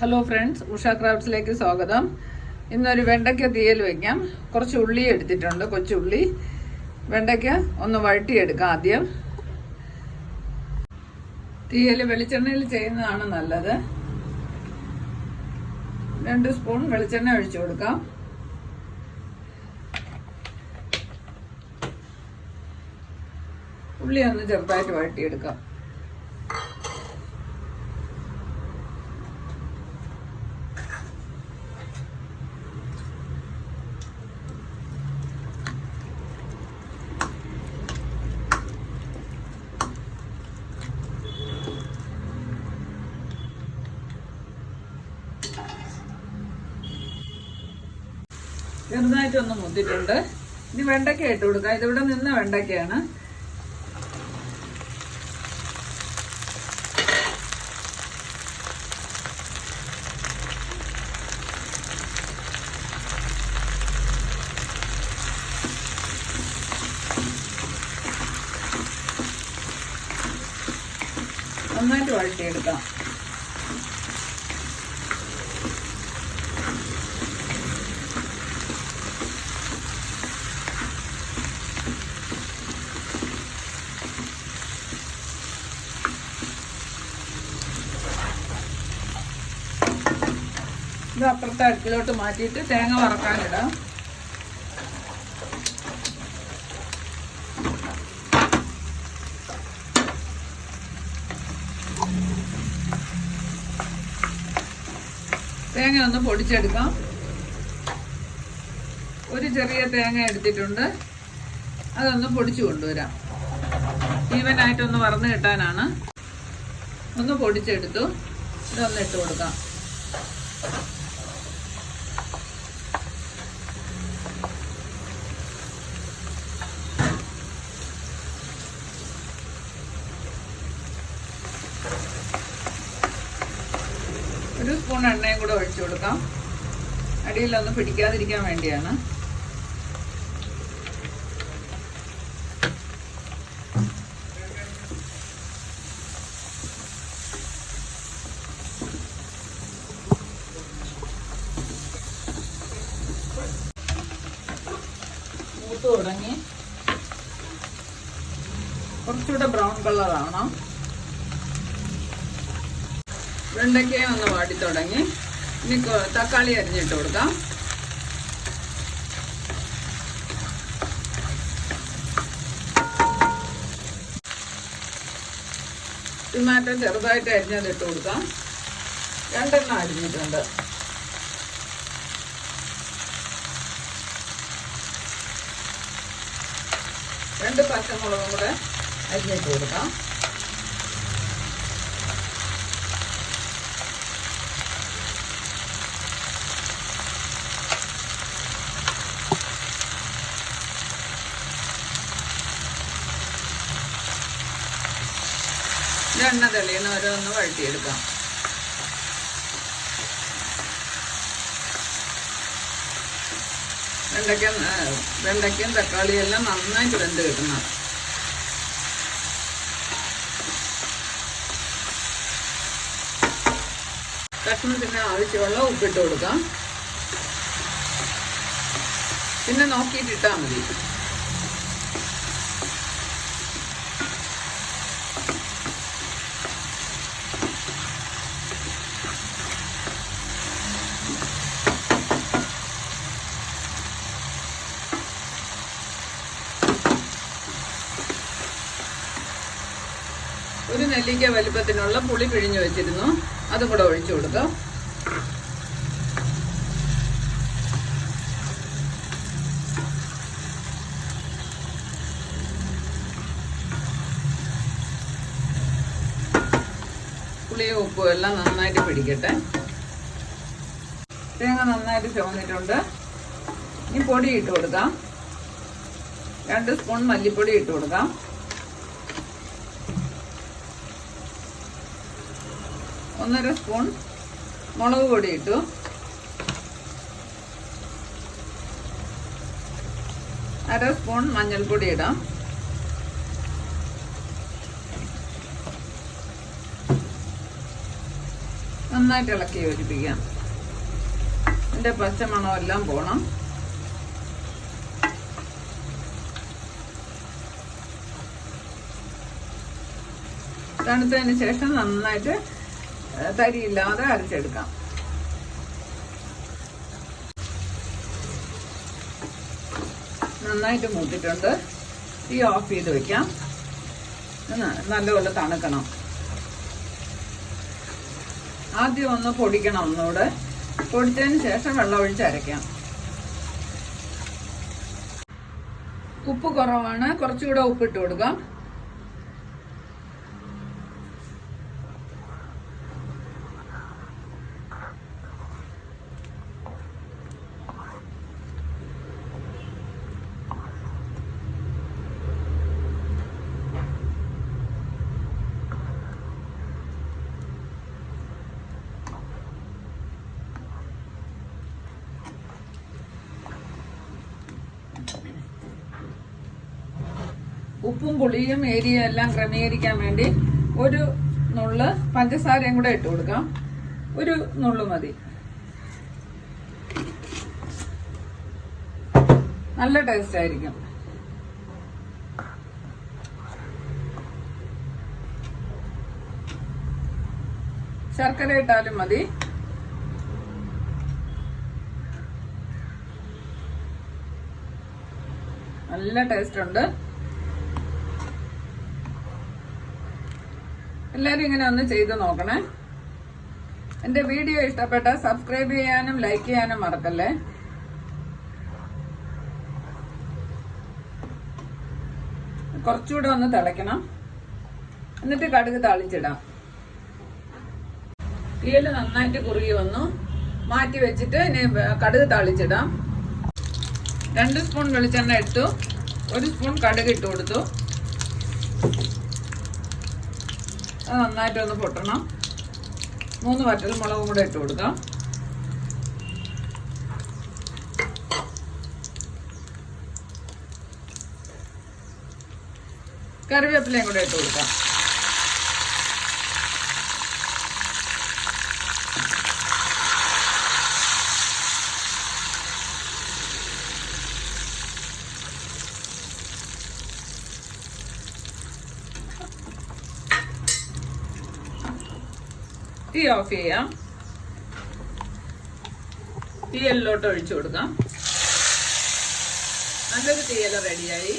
Hello friends Usha ക്രാഫ്റ്റ്സിലേക്ക് സ്വാഗതം. ഇന്നൊരു വെണ്ടയ്ക്ക തീയൽ വയ്ക്കാം കുറച്ച് ഉള്ളി എടുത്തിട്ടുണ്ട് കൊച്ചുള്ളി. വെണ്ടയ്ക്ക ഒന്ന് വഴട്ടിയെടുക്കാം ആദ്യം. തീയൽ വെളിച്ചെണ്ണയിൽ ചെയ്യുന്നതാണ് നല്ലത്. രണ്ട് സ്പൂൺ വെളിച്ചെണ്ണ ഒഴിച്ചു കൊടുക്കാം. ഉള്ളി ഒന്ന് ചെറുതായിട്ട് വഴട്ടിയെടുക്കാം ചെറുതായിട്ടൊന്ന് മുത്തിട്ടുണ്ട് ഇനി വെണ്ടയ്ക്ക ഇട്ട് കൊടുക്കാം. ഇതിവിടെ നിന്ന് വെണ്ടയ്ക്കയാണ്. നന്നായിട്ട് വഴറ്റിയെടുക്കാം. ഇത് അപ്പുറത്തെ അടുക്കിലോട്ട് മാറ്റിയിട്ട് തേങ്ങ വറക്കാനിടാം. തേങ്ങ ഒന്ന് പൊടിച്ചെടുക്കാം. ഒരു ചെറിയ തേങ്ങ എടുത്തിട്ടുണ്ട്. അതൊന്ന് പൊടിച്ചു കൊണ്ടുവരാം. ഈവനായിട്ടൊന്ന് വറന്ന് കിട്ടാനാണ്. ഒന്ന് പൊടിച്ചെടുത്തു. ഇതൊന്ന് ഇട്ട് കൊടുക്കാം ഒരു സ്പൂൺ എണ്ണയും കൂടെ ഒഴിച്ചു കൊടുക്കാം. അടിയിലൊന്നും പിടിക്കാതിരിക്കാൻ വേണ്ടിയാണ്. മൂത്ത് തുടങ്ങി. കുറച്ചുകൂടെ ബ്രൗൺ കളർ ആവണം വെണ്ടയ്ക്ക ഒന്ന് വാടി തുടങ്ങി. ഇനി തക്കാളി അരിഞ്ഞിട്ട് കൊടുക്കാം. ടൊമാറ്റോ ചെറുതായിട്ട് അരിഞ്ഞത് ഇട്ട് കൊടുക്കാം. രണ്ടെണ്ണം അരിഞ്ഞിട്ടുണ്ട്. രണ്ട് പച്ചമുളകും കൂടെ അരിഞ്ഞിട്ട് കൊടുക്കാം. എണ്ണ തെളിയുന്ന ഓരോന്ന് വഴറ്റിയെടുക്കാം. വെണ്ടയ്ക്ക വെണ്ടയ്ക്കയും തക്കാളിയും എല്ലാം നന്നായിട്ട് വെന്ത് കിട്ടണം. കഷ്ണത്തിന് ആവശ്യമുള്ള ഉപ്പിട്ട് കൊടുക്കാം. പിന്നെ നോക്കിയിട്ട് ഇട്ടാൽ മതി ഒരു നെല്ലിക്ക വലുപ്പത്തിനുള്ള പുളി പിഴിഞ്ഞു വെച്ചിരുന്നു. അതും കൂടെ ഒഴിച്ചു കൊടുക്കാം. പുളിയും ഉപ്പും എല്ലാം നന്നായിട്ട് പിടിക്കട്ടെ. തേങ്ങ നന്നായിട്ട് ചുവന്നിട്ടുണ്ട്. ഇനി പൊടി ഇട്ട് കൊടുക്കാം. രണ്ട് സ്പൂൺ മല്ലിപ്പൊടി ഇട്ട് കൊടുക്കാം. ഒന്നര സ്പൂൺ മുളക് പൊടി ഇട്ടു അര സ്പൂൺ മഞ്ഞൾപ്പൊടി ഇടാം. നന്നായിട്ട് ഇളക്കി യോജിപ്പിക്കാം. എന്റെ പച്ചമണം എല്ലാം പോണം. തണുത്തതിന് ശേഷം നന്നായിട്ട് തരിയില്ലാതെ അരച്ചെടുക്കാം. നന്നായിട്ട് മൂത്തിട്ടുണ്ട്. തീ ഓഫ് ചെയ്ത് വെക്കാം. നല്ലപോലെ തണുക്കണം. ആദ്യം ഒന്ന് പൊടിക്കണം ഒന്നുകൂടെ. പൊടിച്ചതിന് ശേഷം വെള്ളം ഒഴിച്ച് അരയ്ക്കാം. ഉപ്പ് കുറവാണ്. കുറച്ചുകൂടെ ഉപ്പിട്ട് കൊടുക്കാം. ഉപ്പും പുളിയും ഏരിയ എല്ലാം ക്രമീകരിക്കാൻ വേണ്ടി ഒരു നുള്ള് പഞ്ചസാരയും കൂടെ ഇട്ട് കൊടുക്കാം. ഒരു നുള്ളു മതി. നല്ല ടേസ്റ്റ് ആയിരിക്കും. ശർക്കര ഇട്ടാലും മതി. നല്ല ടേസ്റ്റ് ഉണ്ട്. എല്ലാവരും ഇങ്ങനെ ഒന്ന് ചെയ്ത് നോക്കണേ. എന്റെ വീഡിയോ ഇഷ്ടപ്പെട്ട സബ്സ്ക്രൈബ് ചെയ്യാനും ലൈക്ക് ചെയ്യാനും മറക്കല്ലേ? കുറച്ചുകൂടെ ഒന്ന് തിളയ്ക്കണം. എന്നിട്ട് കടുക് തളിച്ചിടാം. തീയൽ നന്നായിട്ട് കുറുകി വന്നു. മാറ്റി വെച്ചിട്ട് ഇനി കടുക് തളിച്ചിടാം. രണ്ട് സ്പൂൺ വെളിച്ചെണ്ണ ഇട്ടു. ഒരു സ്പൂൺ കടുക് ഇട്ട് കൊടുത്തു. അത് നന്നായിട്ടൊന്ന് പൊട്ടണം. മൂന്ന് വറ്റൽ മുളകും കൂടെ ഇട്ട് കൊടുക്കാം. കറിവേപ്പിലയും കൂടെ ഇട്ട് കൊടുക്കാം. തീ ഓഫ് ചെയ്യാം. തീയലിലോട്ട് ഒഴിച്ചു കൊടുക്കാം. നല്ലൊരു തീയൽ റെഡിയായി